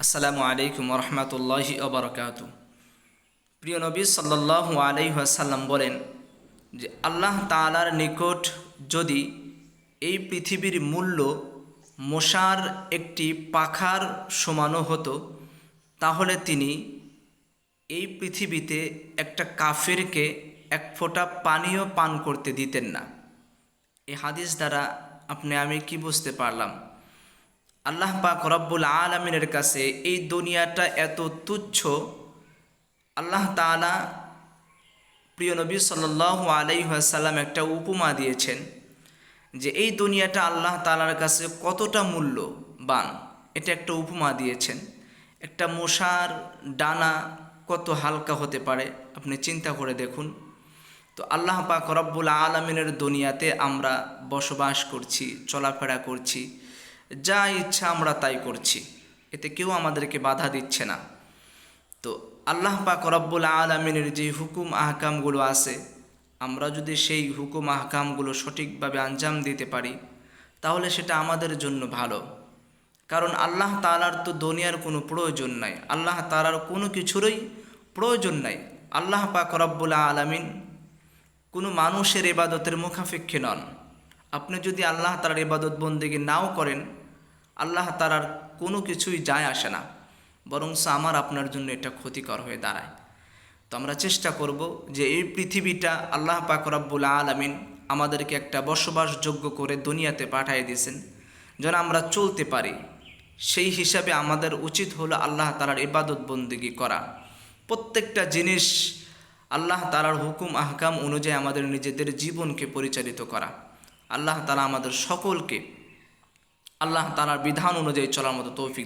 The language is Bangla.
আসসালামু আলাইকুম রহমতুল্লাহি অবরকাত প্রিয় নবী সাল্লাহ আলাইসাল্লাম বলেন যে আল্লাহ তালার নিকট যদি এই পৃথিবীর মূল্য মশার একটি পাখার সমানও হতো, তাহলে তিনি এই পৃথিবীতে একটা কাফেরকে এক ফোঁটা পানীয় পান করতে দিতেন না। এই হাদিস দ্বারা আপনি আমি কি বুঝতে পারলাম? আল্লাহ পাক রব্বুল আলমিনের কাছে এই দুনিয়াটা এত তুচ্ছ। আল্লাহ তালা প্রিয় নবী সাল্লাহ আলাইসাল্লাম একটা উপমা দিয়েছেন যে এই দুনিয়াটা আল্লাহ তালার কাছে কতটা মূল্যবান। এটা একটা উপমা দিয়েছেন। একটা মশার ডানা কত হালকা হতে পারে, আপনি চিন্তা করে দেখুন। তো আল্লাহ পাক রব্বুল আলমিনের দুনিয়াতে আমরা বসবাস করছি, চলাফেরা করছি। যা ইচ্ছা আমরা তাই করছি। এতে কেউ আমাদেরকে বাধা দিচ্ছে না। তো আল্লাহ পাক রব্বুল আলমিনের যে হুকুম আহকামগুলো আছে, আমরা যদি সেই হুকুম আহকামগুলো সঠিকভাবে আঞ্জাম দিতে পারি, তাহলে সেটা আমাদের জন্য ভালো। কারণ আল্লাহ তালার তো দুনিয়ার কোনো প্রয়োজন নাই। আল্লাহ তালার কোনো কিছুরই প্রয়োজন নাই। আল্লাহ পাক রব্বুল আলমিন কোনো মানুষের এবাদতের মুখাপেক্ষী নন। আপনি যদি আল্লাহ তালার ইবাদত বন্দিকে নাও করেন, আল্লাহ তালার কোনো কিছুই যায় আসে না। বরং আমার আপনার জন্য এটা ক্ষতিকর হয়ে দাঁড়ায়। তো আমরা চেষ্টা করব যে এই পৃথিবীটা আল্লাহ পাক রব্বুল আলমিন আমাদেরকে একটা বসবাসযোগ্য করে দুনিয়াতে পাঠিয়ে দিয়েছেন, যেন আমরা চলতে পারি। সেই হিসাবে আমাদের উচিত হলো আল্লাহ তালার ইবাদত বন্দিগি করা। প্রত্যেকটা জিনিস আল্লাহ তালার হুকুম, আহকাম অনুযায়ী আমাদের নিজেদের জীবনকে পরিচালিত করা। আল্লাহ তালা আমাদের সকলকে আল্লাহ তালার বিধান অনুযায়ী চলার মতো তৌফিক